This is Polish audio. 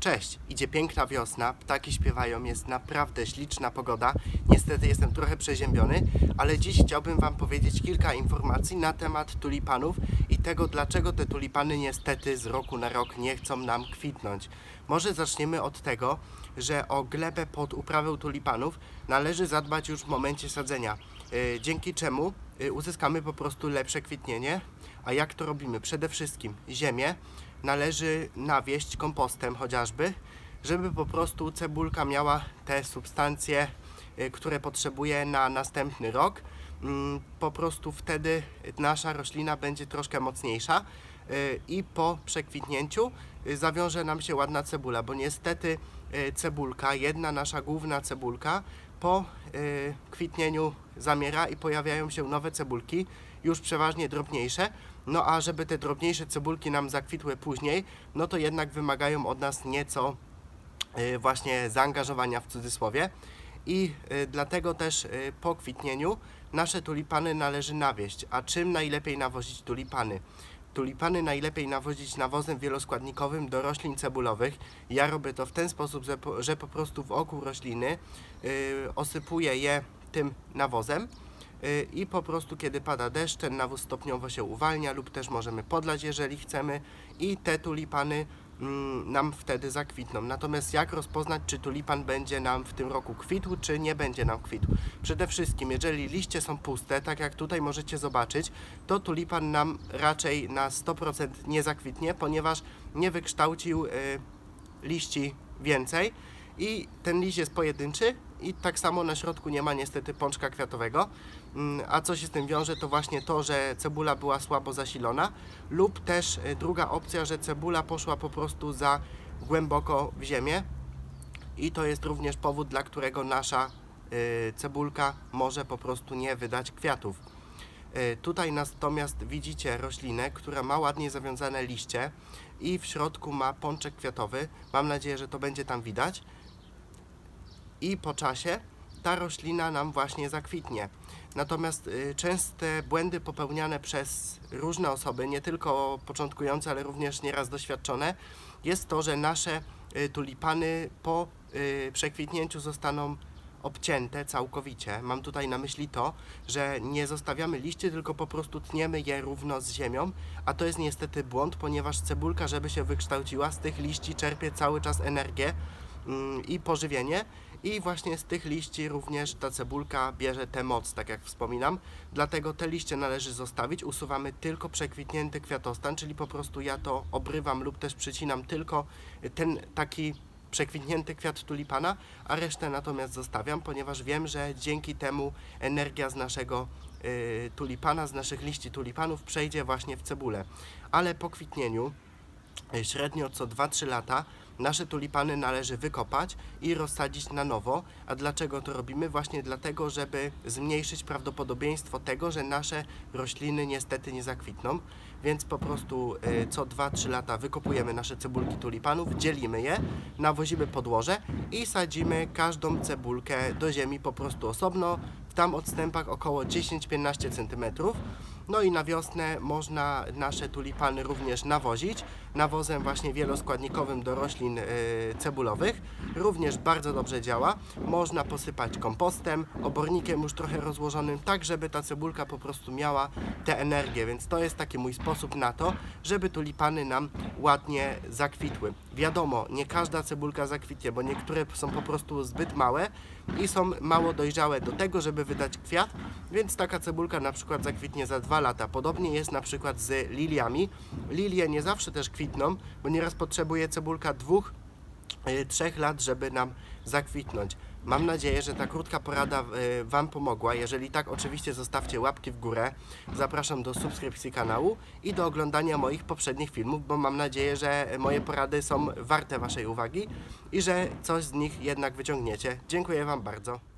Cześć, idzie piękna wiosna, ptaki śpiewają, jest naprawdę śliczna pogoda. Niestety jestem trochę przeziębiony, ale dziś chciałbym Wam powiedzieć kilka informacji na temat tulipanów i tego, dlaczego te tulipany niestety z roku na rok nie chcą nam kwitnąć. Może zaczniemy od tego, że o glebę pod uprawę tulipanów należy zadbać już w momencie sadzenia, yy, dzięki czemu yy, uzyskamy po prostu lepsze kwitnienie. A jak to robimy? Przede wszystkim ziemię należy nawieść kompostem chociażby, żeby po prostu cebulka miała te substancje, y, które potrzebuje na następny rok. Mm, Po prostu wtedy nasza roślina będzie troszkę mocniejsza y, i po przekwitnięciu y, zawiąże nam się ładna cebula, bo niestety cebulka, jedna nasza główna cebulka, po y, kwitnieniu zamiera i pojawiają się nowe cebulki, już przeważnie drobniejsze. No a żeby te drobniejsze cebulki nam zakwitły później, no to jednak wymagają od nas nieco y, właśnie zaangażowania w cudzysłowie. I y, dlatego też po kwitnieniu nasze tulipany należy nawieść. A czym najlepiej nawozić tulipany? Tulipany najlepiej nawozić nawozem wieloskładnikowym do roślin cebulowych. Ja robię to w ten sposób, że po, że po prostu wokół rośliny y, osypuję je tym nawozem y, i po prostu kiedy pada deszcz, ten nawóz stopniowo się uwalnia lub też możemy podlać, jeżeli chcemy i te tulipany nam wtedy zakwitną. Natomiast jak rozpoznać, czy tulipan będzie nam w tym roku kwitł, czy nie będzie nam kwitł? Przede wszystkim, jeżeli liście są puste, tak jak tutaj możecie zobaczyć, to tulipan nam raczej na 100% nie zakwitnie, ponieważ nie wykształcił y, liści więcej i ten liść jest pojedynczy i tak samo na środku nie ma niestety pączka kwiatowego. Mm, A co się z tym wiąże, to właśnie to, że cebula była słabo zasilona lub też y, druga opcja, że cebula poszła po prostu za głęboko w ziemię i to jest również powód, dla którego nasza y, cebulka może po prostu nie wydać kwiatów. Y, Tutaj natomiast widzicie roślinę, która ma ładnie zawiązane liście i w środku ma pączek kwiatowy. Mam nadzieję, że to będzie tam widać. I po czasie ta roślina nam właśnie zakwitnie. Natomiast y, częste błędy popełniane przez różne osoby, nie tylko początkujące, ale również nieraz doświadczone, jest to, że nasze y, tulipany po y, przekwitnięciu zostaną obcięte całkowicie. Mam tutaj na myśli to, że nie zostawiamy liści, tylko po prostu tniemy je równo z ziemią, a to jest niestety błąd, ponieważ cebulka, żeby się wykształciła, z tych liści czerpie cały czas energię i pożywienie i właśnie z tych liści również ta cebulka bierze tę moc, tak jak wspominam. Dlatego te liście należy zostawić. Usuwamy tylko przekwitnięty kwiatostan, czyli po prostu ja to obrywam lub też przycinam tylko ten taki przekwitnięty kwiat tulipana, a resztę natomiast zostawiam, ponieważ wiem, że dzięki temu energia z naszego y, tulipana, z naszych liści tulipanów przejdzie właśnie w cebulę. Ale po kwitnieniu y, średnio co 2-3 lata nasze tulipany należy wykopać i rozsadzić na nowo. A dlaczego to robimy? Właśnie dlatego, żeby zmniejszyć prawdopodobieństwo tego, że nasze rośliny niestety nie zakwitną. Więc po prostu y, co 2-3 lata wykopujemy nasze cebulki tulipanów, dzielimy je, nawozimy podłoże i sadzimy każdą cebulkę do ziemi po prostu osobno, tam odstępach około 10-15 cm. No i na wiosnę można nasze tulipany również nawozić nawozem właśnie wieloskładnikowym do roślin y, cebulowych. Również bardzo dobrze działa. Można posypać kompostem, obornikiem już trochę rozłożonym, tak żeby ta cebulka po prostu miała tę energię, więc to jest taki mój sposób na to, żeby tulipany nam ładnie zakwitły. Wiadomo, nie każda cebulka zakwitnie, bo niektóre są po prostu zbyt małe i są mało dojrzałe do tego, żeby wydać kwiat, więc taka cebulka na przykład zakwitnie za dwa lata. Podobnie jest na przykład z liliami. Lilie nie zawsze też kwitną, bo nieraz potrzebuje cebulka dwóch, y, trzech lat, żeby nam zakwitnąć. Mam nadzieję, że ta krótka porada y, Wam pomogła. Jeżeli tak, oczywiście zostawcie łapki w górę. Zapraszam do subskrypcji kanału i do oglądania moich poprzednich filmów, bo mam nadzieję, że moje porady są warte Waszej uwagi i że coś z nich jednak wyciągniecie. Dziękuję Wam bardzo.